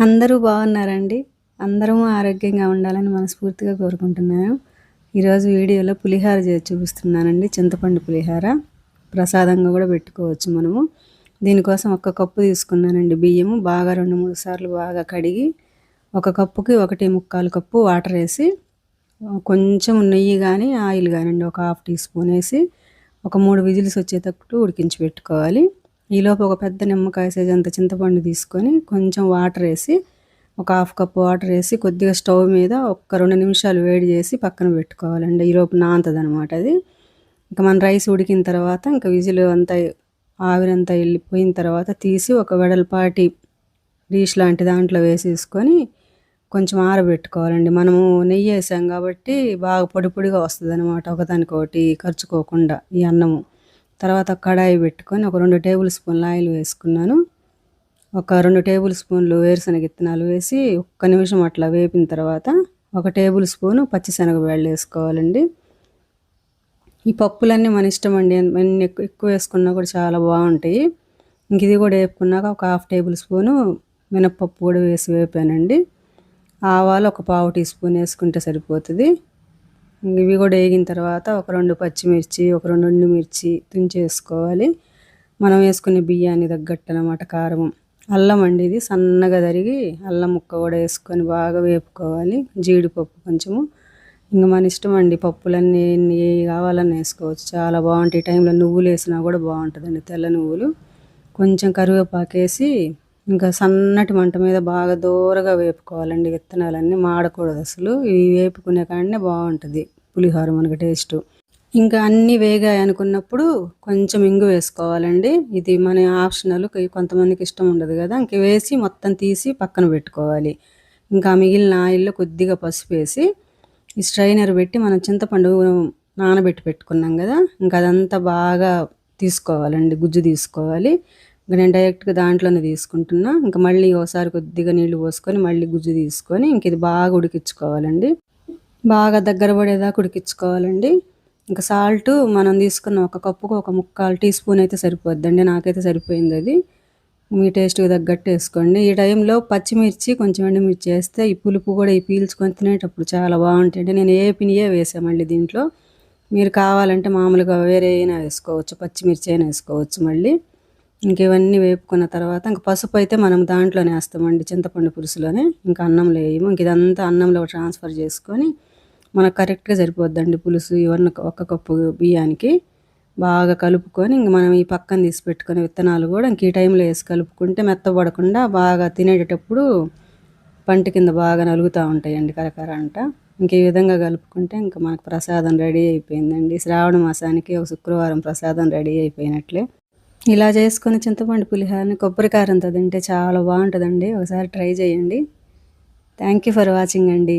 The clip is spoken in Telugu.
అందరూ బాగున్నారండి. అందరము ఆరోగ్యంగా ఉండాలని మనస్ఫూర్తిగా కోరుకుంటున్నాను. ఈరోజు వీడియోలో పులిహార చేసి చూపిస్తున్నానండి. చింతపండు పులిహార. ప్రసాదంగా కూడా పెట్టుకోవచ్చు మనము. దీనికోసం ఒక కప్పు తీసుకున్నానండి బియ్యము. బాగా రెండు మూడు సార్లు బాగా కడిగి ఒక కప్పుకి ఒకటి ముక్కాలు కప్పు వాటర్ వేసి కొంచెం నెయ్యి కానీ ఆయిల్ కానివ్వండి ఒక హాఫ్ టీ స్పూన్ వేసి ఒక మూడు విజిల్స్ వచ్చేటప్పుడు ఉడికించి పెట్టుకోవాలి. ఈలోపు ఒక పెద్ద నిమ్మకాయ సైజ్ అంత చింతపండు తీసుకొని కొంచెం వాటర్ వేసి ఒక హాఫ్ కప్ వాటర్ వేసి కొద్దిగా స్టవ్ మీద ఒక రెండు నిమిషాలు వేడి చేసి పక్కన పెట్టుకోవాలండి. ఈలోపు నాంతది అనమాట అది. ఇంకా మన రైస్ ఉడికిన తర్వాత ఇంకా విజిల్ అంతా ఆవిరంతా వెళ్ళిపోయిన తర్వాత తీసి ఒక వెడల్పాటి డిష్ లాంటి దాంట్లో వేసేసుకొని కొంచెం ఆరబెట్టుకోవాలండి. మనము నెయ్యి వేసాం కాబట్టి బాగా పొడి పొడిగా వస్తుంది అనమాట ఒకదానికొకటి ఖర్చుకోకుండా ఈ అన్నము. తర్వాత కడాయి పెట్టుకొని ఒక రెండు టేబుల్ స్పూన్ల ఆయిల్ వేసుకున్నాను. ఒక రెండు టేబుల్ స్పూన్లు వేరుశనగ విత్తనాలు వేసి ఒక్క నిమిషం అట్లా వేపిన తర్వాత ఒక టేబుల్ స్పూను పచ్చిశనగ వేళ్ళు వేసుకోవాలండి. ఈ పప్పులన్నీ మన ఇష్టం అండి. ఎన్ని ఎక్కువ వేసుకున్నా కూడా చాలా బాగుంటాయి. ఇంక ఇది కూడా వేపుకున్నాక ఒక హాఫ్ టేబుల్ స్పూను మినప్పప్పు కూడా వేసి వేపానండి. ఆవాలు ఒక పావు టీ స్పూన్ వేసుకుంటే సరిపోతుంది. ఇవి కూడా వేగిన తర్వాత ఒక రెండు పచ్చిమిర్చి ఒక రెండు ఎండుమిర్చి తుంచేసుకోవాలి. మనం వేసుకునే బియ్యాన్ని తగ్గట్టు అనమాట కారం అల్లం అండి ఇది సన్నగా తరిగి అల్లం ముక్క కూడా వేసుకొని బాగా వేపుకోవాలి. జీడిపప్పు కొంచెము. ఇంకా మన ఇష్టం అండి పప్పులన్నీ ఎన్ని కావాలని వేసుకోవచ్చు. చాలా బాగుంటాయి. టైంలో నువ్వులు వేసినా కూడా బాగుంటుందండి తెల్ల నువ్వులు. కొంచెం కరివేపాకు వేసి ఇంకా సన్నటి మంట మీద బాగా దూరగా వేపుకోవాలండి విత్తనాలన్నీ మాడకూడదు అసలు. ఇవి వేపుకునే కాడనే బాగుంటుంది పులిహోర మనకి టేస్ట్. ఇంకా అన్నీ వేగాయి అనుకున్నప్పుడు కొంచెం ఇంగు వేసుకోవాలండి. ఇది మన ఆప్షనల్ కొంతమందికి ఇష్టం ఉండదు కదా ఇంక వేసి మొత్తం తీసి పక్కన పెట్టుకోవాలి. ఇంకా మిగిలిన ఆయిల్లో కొద్దిగా పసుపు వేసి ఈ స్ట్రైనర్ పెట్టి మనం చింతపండు నానబెట్టి పెట్టుకున్నాం కదా ఇంకా అదంతా బాగా తీసుకోవాలండి గుజ్జు తీసుకోవాలి. ఇంకా నేను డైరెక్ట్గా దాంట్లోనే తీసుకుంటున్నా. ఇంకా మళ్ళీ ఒకసారి కొద్దిగా నీళ్ళు పోసుకొని మళ్ళీ గుజ్జు తీసుకొని ఇంక ఇది బాగా ఉడికించుకోవాలండి. బాగా దగ్గర పడేదాకా ఉడికించుకోవాలండి. ఇంకా సాల్ట్ మనం తీసుకున్న ఒక కప్పుకు ఒక ముక్కాలు టీ స్పూన్ అయితే సరిపోద్దండి. నాకైతే సరిపోయింది అది. మీ టేస్ట్కి తగ్గట్టు వేసుకోండి. ఈ టైంలో పచ్చిమిర్చి కొంచెం ఎండుమిర్చి వేస్తే ఈ పులుపు కూడా ఈ పీల్చుకొని తినేటప్పుడు చాలా బాగుంటాయండి. నేను ఏ పినియే వేసాను మళ్ళీ దీంట్లో. మీరు కావాలంటే మామూలుగా వేరే అయినా వేసుకోవచ్చు పచ్చిమిర్చి అయినా వేసుకోవచ్చు మళ్ళీ. ఇంక ఇవన్నీ వేపుకున్న తర్వాత ఇంక పసుపు అయితే మనం దాంట్లోనే వేస్తామండి చింతపండు పులుసులోనే. ఇంకా అన్నంలో వేయము. ఇంక ఇదంతా అన్నంలో ట్రాన్స్ఫర్ చేసుకొని మనకు కరెక్ట్గా సరిపోద్దండి పులుసు. ఇవన్నీ ఒక కప్పు బియ్యానికి బాగా కలుపుకొని ఇంక మనం ఈ పక్కన తీసి పెట్టుకునే విత్తనాలు కూడా ఇంక ఈ టైంలో వేసి కలుపుకుంటే మెత్తబడకుండా బాగా తినేటప్పుడు పంట కింద బాగా నలుగుతూ ఉంటాయండి కరకర అంట ఇంక ఈ విధంగా కలుపుకుంటే ఇంకా మనకు ప్రసాదం రెడీ అయిపోయిందండి. శ్రావణ మాసానికి ఒక శుక్రవారం ప్రసాదం రెడీ అయిపోయినట్లే. ఇలా చేసుకుని చింతపండు పులిహోరని కొబ్బరికారంతో తింటే చాలా బాగుంటుందండి. ఒకసారి ట్రై చేయండి. థ్యాంక్ యూ ఫర్ వాచింగ్ అండి.